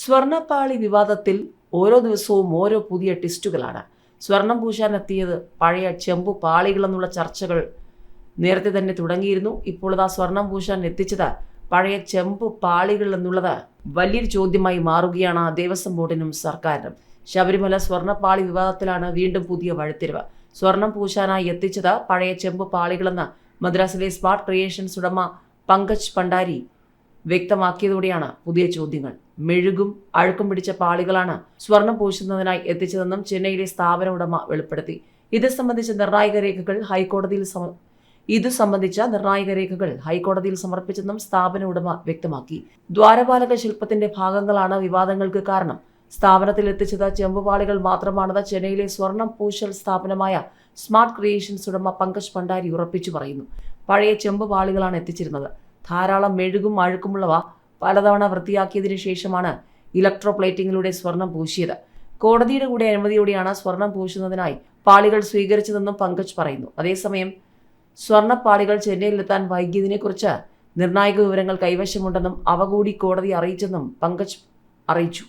സ്വർണപ്പാളി വിവാദത്തിൽ ഓരോ ദിവസവും ഓരോ പുതിയ ട്വിസ്റ്റുകളാണ് സ്വർണം പൂശാൻ എത്തിയത് പഴയ ചെമ്പു പാളികളെന്നുള്ള ചർച്ചകൾ നേരത്തെ തന്നെ തുടങ്ങിയിരുന്നു. ഇപ്പോൾ ആ സ്വർണം പൂശാൻ എത്തിച്ചത് പഴയ ചെമ്പു പാളികൾ എന്നുള്ളത് വലിയൊരു ചോദ്യമായി മാറുകയാണ് ദേവസ്വം ബോർഡിനും സർക്കാരിനും. ശബരിമല സ്വർണപ്പാളി വിവാദത്തിലാണ് വീണ്ടും പുതിയ വഴിത്തിരിവ്. സ്വർണം പൂശാനായി എത്തിച്ചത് പഴയ ചെമ്പു പാളികളെന്ന് മദ്രാസിലെ സ്മാർട്ട് ക്രിയേഷൻസ് ഉടമ പങ്കജ് പണ്ടാരി വ്യക്തമാക്കിയതോടെയാണ് പുതിയ ചോദ്യങ്ങൾ. മെഴുകും അഴുക്കും പിടിച്ച പാളികളാണ് സ്വർണം പൂശുന്നതിനായി എത്തിച്ചതെന്നും ചെന്നൈയിലെ സ്ഥാപന ഉടമ വെളിപ്പെടുത്തി. ഇത് സംബന്ധിച്ച നിർണായക രേഖകൾ ഹൈക്കോടതിയിൽ സമ ഇത് സംബന്ധിച്ച നിർണായക രേഖകൾ ഹൈക്കോടതിയിൽ സമർപ്പിച്ചെന്നും സ്ഥാപന ഉടമ വ്യക്തമാക്കി. ദ്വാരപാലക ശില്പത്തിന്റെ ഭാഗങ്ങളാണ് വിവാദങ്ങൾക്ക് കാരണം. സ്ഥാപനത്തിൽ എത്തിച്ചത് ചെമ്പുപാളികൾ മാത്രമാണെന്ന് ചെന്നൈയിലെ സ്വർണം പൂശൽ സ്ഥാപനമായ സ്മാർട്ട് ക്രിയേഷൻസ് ഉടമ പങ്കജ് ഭണ്ഡാരി ഉറപ്പിച്ചു പറയുന്നു. പഴയ ചെമ്പുപാളികളാണ് എത്തിച്ചിരുന്നത്. ധാരാളം മെഴുകും അഴുക്കുമുള്ളവ പലതവണ വൃത്തിയാക്കിയതിനു ശേഷമാണ് ഇലക്ട്രോ പ്ലേറ്റിംഗിലൂടെ സ്വർണം പൂശിയത്. കോടതിയുടെ കൂടെ അനുമതിയോടെയാണ് സ്വർണം പൂശുന്നതിനായി പാളികൾ സ്വീകരിച്ചതെന്നും പങ്കജ് പറയുന്നു. അതേസമയം സ്വർണപ്പാളികൾ ചെന്നൈയിലെത്താൻ വൈകിയതിനെക്കുറിച്ച് നിർണായക വിവരങ്ങൾ കൈവശമുണ്ടെന്നും അവ കൂടി കോടതി അറിയിച്ചെന്നും പങ്കജ് അറിയിച്ചു.